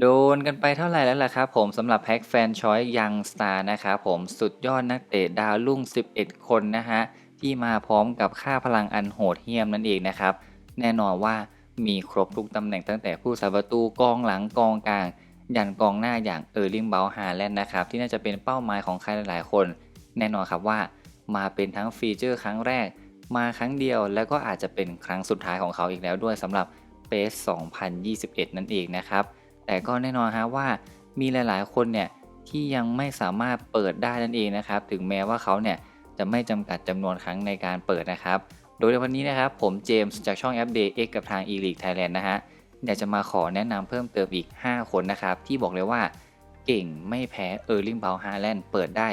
โดนกันไปเท่าไหร่แล้วล่ะครับผมสำหรับแพ็กแฟนชอยยังสตาร์นะครับผมสุดยอดนักเตะดาวรุ่ง 11 คนนะฮะ ที่มาพร้อมกับค่าพลังอันโหดเหี้ยมนั่นเองนะครับ แน่นอนว่ามีครบทุกตำแหน่งตั้งแต่ผู้สาประตูกองหลังกองกลาง ยันกองหน้าอย่างเออร์ลิงเบลฮาแลนด์นะครับ ที่น่าจะเป็นเป้าหมายของใครหลายๆคน แน่นอนครับว่า มาเป็นทั้งฟีเจอร์ครั้งแรก มาครั้งเดียวแล้วก็อาจจะเป็นครั้งสุดท้ายของเขาอีกแล้วด้วยสำหรับเปส2021 นั่นเองนะครับ แต่ก็แน่นอนฮะว่ามีหลายๆ คนเนี่ยที่ยังไม่สามารถเปิดได้นั่นเองนะครับ ถึงแม้ว่าเขาเนี่ยจะไม่จำกัดจำนวนครั้งในการเปิดนะครับ โดยในวันนี้นะครับผมเจมส์จากช่องแอปเด X กับทาง e-league Thailand นะฮะอยากจะมาขอแนะนำเพิ่มเติมอีก 5 คนนะครับ ที่บอกเลยว่าเก่งไม่แพ้เออร์ลิงเบลฮาแลนด์เปิดได้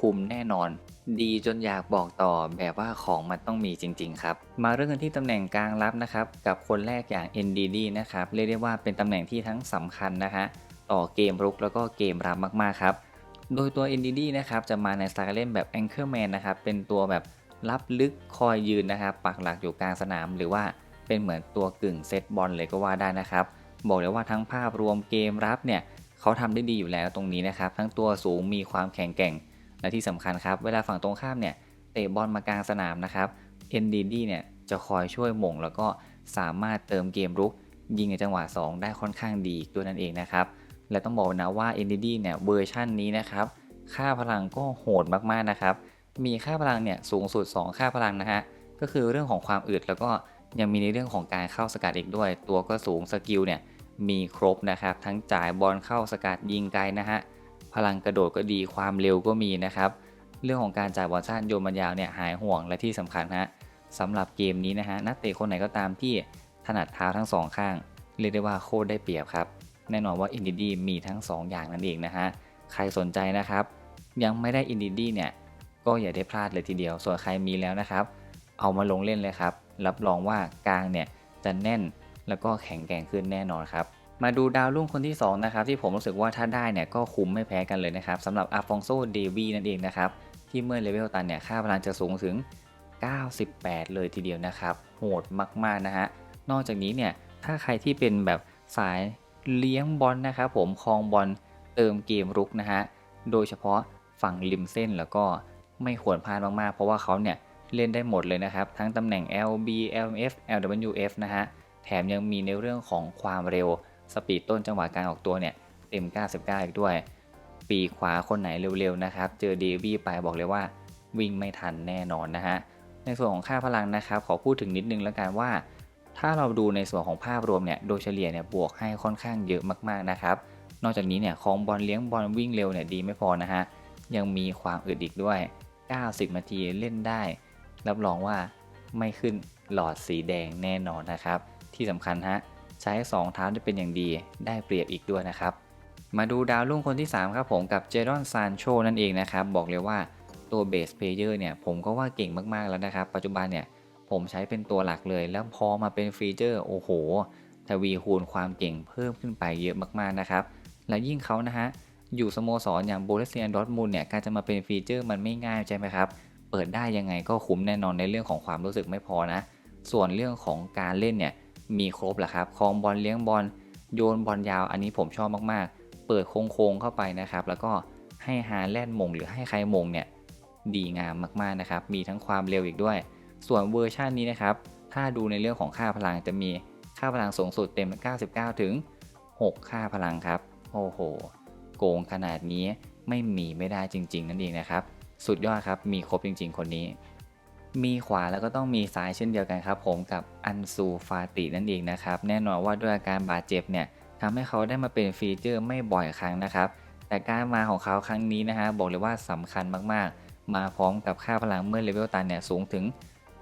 คุมแน่นอน ดีจนอยากบอกต่อแบบว่าของมันต้องมีจริง ๆ ครับ มาเริ่มกันที่ตำแหน่งกลางรับนะครับ กับคนแรกอย่าง NDD นะครับเรียกได้ว่าเป็นตำแหน่งที่ทั้งสำคัญนะฮะต่อเกมรุกแล้วก็เกมรับมากๆครับโดยตัว NDD นะครับจะมาในสไตล์การเล่นแบบ Anchorman นะครับเป็นตัวแบบรับลึกคอยยืนนะครับปักหลักอยู่กลางสนาม หรือว่าเป็นเหมือนตัวกึ่งเซตบอลเลยก็ว่าได้นะครับบอกเลยว่าทั้งภาพรวมเกมรับเนี่ยเขาทำได้ดีอยู่แล้วตรงนี้นะครับ ทั้งตัวสูงมีความแข็งแกร่ง และที่สำคัญครับ เวลาฝั่งตรงข้ามเนี่ยเตะบอลมากลางสนามนะครับ NDD เนี่ยจะคอยช่วยหม่งแล้วก็สามารถเติมเกมรุก ยิงในจังหวะ 2 ได้ค่อนข้างดีด้วยนั่นเองนะครับ และต้องบอกนะว่า NDD เนี่ยเวอร์ชันนี้นะครับ ค่าพลังก็โหดมากๆนะครับ มีค่าพลังเนี่ยสูงสุด 2 ค่าพลังนะฮะ ก็คือเรื่องของความอึดแล้วก็ยังมีในเรื่องของการเข้าสกัดอีกด้วย ตัวก็สูงสกิลเนี่ยมีครบนะครับ ทั้งจ่ายบอลเข้าสกัดยิงไกลนะฮะ พลังกระโดดก็ดีความเร็วก็มีนะครับ เรื่องของการจ่ายบอลสั้นโยนบอลยาวเนี่ยหายห่วงและที่สำคัญฮะสำหรับเกมนี้นะฮะนักเตะคนไหนก็ตามที่ถนัดเท้าทั้งสองข้างเรียกได้ว่าโคตรได้เปรียบครับแน่นอนว่าอินดิดีมีทั้ง 2 อย่างนั่นเองนะฮะใครสนใจนะครับ ยังไม่ได้อินดิดีเนี่ยก็อย่าได้พลาดเลยทีเดียว ส่วนใครมีแล้วนะครับ เอามาลงเล่นเลยครับ รับรองว่ากลางเนี่ยจะแน่นแล้วก็แข็งแกร่งขึ้นแน่นอนครับ มาดูดาวรุ่งคนที่ 2 นะครับ ที่ผมรู้สึกว่าถ้าได้เนี่ยก็คุ้มไม่แพ้กันเลยนะครับสำหรับอาฟองโซเดวีนั่นเองนะครับ ที่เมื่อเลเวลตันเนี่ยค่าพลังจะสูงถึง 98 เลยทีเดียวนะครับ โหดมากๆนะฮะนอกจากนี้เนี่ยถ้าใครที่เป็นแบบสายเลี้ยงบอลนะครับผมคลองบอลเติมเกมรุกนะฮะโดยเฉพาะฝั่งริมเส้นแล้วก็ไม่ควรพลาดมากๆ เพราะว่าเขาเนี่ยเล่นได้หมดเลยนะครับ ทั้งตำแหน่ง LB LMF LWF นะฮะแถมยังมีในเรื่องของความเร็ว สปีดต้นจังหวะการออกตัวเนี่ยเต็ม 99 อีกด้วย ปีขวาคนไหนเร็วๆนะครับ เจอเดวี่ไปบอกเลยว่าวิ่งไม่ทันแน่นอนนะฮะ ในส่วนของค่าพลังนะครับ ขอพูดถึงนิดนึงแล้วกันว่า ถ้าเราดูในส่วนของภาพรวมเนี่ย โดยเฉลี่ยเนี่ยบวกให้ค่อนข้างเยอะมากๆนะครับ นอกจากนี้เนี่ยของบอลเลี้ยงบอลวิ่งเร็วเนี่ยดีไม่พอนะฮะ ยังมีความอึดอีกด้วย 90 นาทีเล่นได้ รับรองว่าไม่ขึ้นหลอดสีแดงแน่นอนนะครับ ที่สำคัญฮะ ใช้ 2 เท้าได้เป็นอย่างดีได้เปรียบอีกด้วยนะครับ มาดูดาวรุ่งคนที่ 3 ครับผมกับเจรอนซานโชนั่นเองนะครับ บอกเลยว่าตัวเบสเพลเยอร์เนี่ยผมก็ว่าเก่งมากๆแล้วนะครับ ปัจจุบันเนี่ยผมใช้เป็นตัวหลักเลยแล้วพอมาเป็นฟีเจอร์โอ้โห ทวีคูณความเก่งเพิ่มขึ้นไปเยอะมากๆนะครับ และยิ่งเขานะฮะอยู่สโมสรอย่างโบเลเซียนดอทมูลเนี่ยการจะมาเป็นฟีเจอร์มันไม่ง่ายใช่ไหมครับ เปิดได้ยังไงก็คุ้มแน่นอนในเรื่องของความรู้สึกไม่พอนะ ส่วนเรื่องของการเล่นเนี่ย มีครบแหละครับคลองบอลเลี้ยงบอลโยนบอลยาวอันนี้ผมชอบมากๆ เปิดโค้งๆเข้าไปนะครับ แล้วก็ให้ฮาแลนด์มงหรือให้ใครมงเนี่ยดีงามมากๆนะครับ มีทั้งความเร็วอีกด้วย ส่วนเวอร์ชันนี้นะครับ ถ้าดูในเรื่องของค่าพลังจะมีค่าพลังสูงสุดเต็ม 99 ถึง 6 ค่าพลังครับ โอ้โห โกงขนาดนี้ไม่มีไม่ได้จริง ๆ นั่นเองนะครับ สุดยอดครับ มีครบจริง ๆ คนนี้ มีขวาแล้วก็ต้องมีซ้ายเช่นเดียวกันครับ ผมกับอันซูฟาตินั่นเองนะครับ แน่นอนว่าด้วยอาการบาดเจ็บเนี่ยทำให้เขาได้มาเป็นฟีเจอร์ไม่บ่อยครั้งนะครับ แต่การมาของเขาครั้งนี้นะฮะบอกเลยว่าสำคัญมากๆ มาพร้อมกับค่าพลังเมื่อเลเวลตันเนี่ยสูงถึง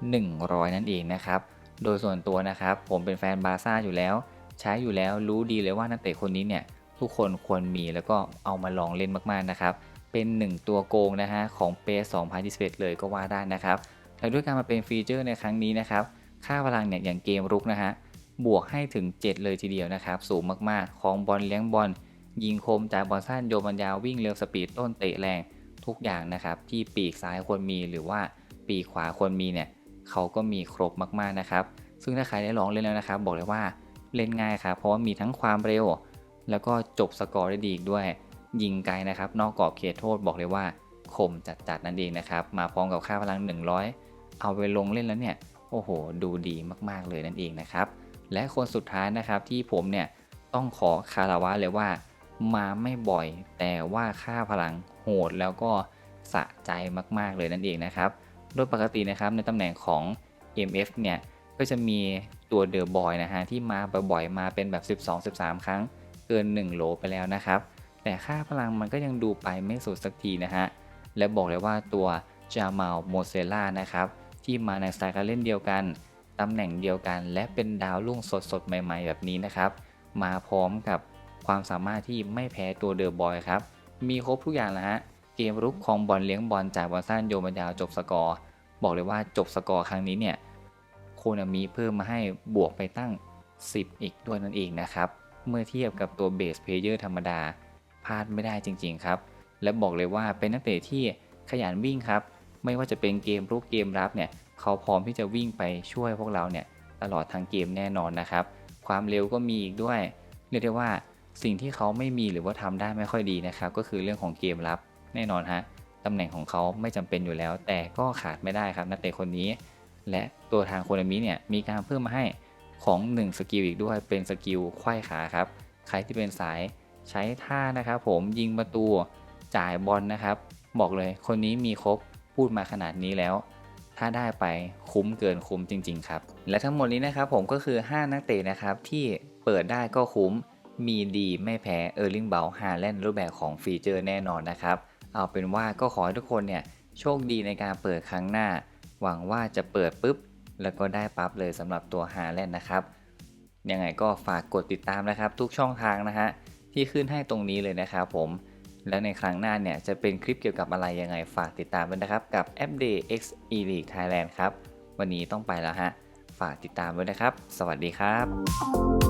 100 นั่นเองนะครับ โดยส่วนตัวนะครับผมเป็นแฟนบาซ่าอยู่แล้ว ใช้อยู่แล้วรู้ดีเลยว่านักเตะคนนี้เนี่ยทุกคนควรมีแล้วก็เอามาลองเล่นมากๆนะครับเป็น 1 ตัวโกงนะฮะของเปส2021 เลยก็ว่าได้นะครับ และด้วยการมาเป็นฟีเจอร์ในครั้งนี้นะครับ ค่าพลังเนี่ยอย่างเกมรุกนะฮะ บวกให้ถึง 7 เลยทีเดียวนะครับ สูงมากๆ ของบอลเลี้ยงบอล ยิงคมจายบอลสั้นโยนบอลยาววิ่งเร็วสปีดต้นเตะแรงทุกอย่างนะครับ ที่ปีกซ้ายควรมีหรือว่าปีกขวาควรมีเนี่ยเขาก็มีครบมากๆนะครับ ซึ่งถ้าใครได้ลองเล่นแล้วนะครับ บอกเลยว่าเล่นง่ายครับ เพราะว่ามีทั้งความเร็ว แล้วก็จบสกอร์ได้ดีอีกด้วย ยิงไกลนะครับ นอกกรอบเขตโทษบอกเลยว่าคมจัดๆนั่นเองนะครับ มาพร้อมกับค่าพลัง 100 เอาไปลงเล่นแล้วเนี่ยโอ้โห ดูดีมากๆเลยนั่นเองนะครับ และคนสุดท้ายนะครับที่ผมเนี่ยต้องขอคาราวะเลยว่า มาไม่บ่อย แต่ว่าค่าพลังโหดแล้วก็สะใจมากๆเลยนั่นเองนะครับ โดยปกตินะครับในตำแหน่งของ MF เนี่ยก็จะมีตัวเดอะบอยนะฮะที่มาบ่อยๆมาเป็นแบบ 12-13 ครั้งเกิน 1โหลไปแล้วนะครับ แต่ค่าพลังมันก็ยังดูไปไม่สุดสักทีนะฮะและบอกเลยว่าตัวจามาลโมเซล่านะครับ ที่มาในสไตล์การเล่นเดียวกันตำแหน่งเดียวกัน และเป็นดาวรุ่งสดๆ ใหม่ๆ แบบนี้นะครับ มาพร้อมกับความสามารถที่ไม่แพ้ตัวเดอะบอยครับ มีครบทุกอย่างแล้วฮะ เกมรุกของบอลเลี้ยงบอลจากบอลสั้นโยนบอลยาวจบสกอร์ บอกเลยว่าจบสกอร์ครั้งนี้เนี่ยโคนามิเพิ่มมาให้บวกไปตั้ง 10 อีกด้วยนั่นเองนะครับ เมื่อเทียบกับตัวเบสเพลเยอร์ธรรมดาพลาดไม่ได้จริงๆครับ และบอกเลยว่าเป็นนักเตะที่ขยันวิ่งครับ ไม่ว่าจะเป็นเกมรุกเกมรับเนี่ยเขาพร้อมที่จะวิ่งไปช่วยพวกเราเนี่ยตลอดทางเกมแน่นอนนะครับ ความเร็วก็มีอีกด้วย เรียกได้ว่าสิ่งที่เขาไม่มีหรือว่าทำได้ไม่ค่อยดีนะครับ ก็คือเรื่องของเกมรับแน่นอนฮะตำแหน่งของเขาไม่จำเป็นอยู่แล้ว แต่ก็ขาดไม่ได้ครับนักเตะคนนี้ และตัวทางโคนามิเนี่ยมีการเพิ่มมาให้ของ 1 สกิลอีกด้วยเป็นสกิลไขว้ขาครับ ใครที่เป็นสายใช้ท่านะครับผมยิงประตูจ่ายบอลนะครับ บอกเลยคนนี้มีครบ พูดมาขนาดนี้แล้ว ถ้าได้ไปคุ้มเกินคุ้มจริง ๆ ครับ และทั้งหมดนี้นะครับผมก็คือ 5 นักเตะนะครับที่เปิดได้ก็คุ้มมีดีไม่แพ้เออร์ลิงเบลฮาแลนด์รูปแบบของฟีเจอร์แน่นอนนะครับ เอาเป็นว่าก็ขอให้ทุกคนเนี่ยโชคดีในการเปิดครั้งหน้า หวังว่าจะเปิดปุ๊บ แล้วก็ได้ปั๊บเลยสำหรับตัวฮาแลนด์นะครับยังไงก็ฝากกดติดตามนะครับ ทุกช่องทางนะฮะที่ขึ้นให้ตรงนี้เลยนะครับผม และในครั้งหน้าเนี่ยจะเป็นคลิปเกี่ยวกับอะไรยังไงฝากติดตามด้วยนะครับกับ App Day X E League Thailand ครับ วันนี้ต้องไปแล้วฮะ ฝากติดตามด้วยนะครับ สวัสดีครับ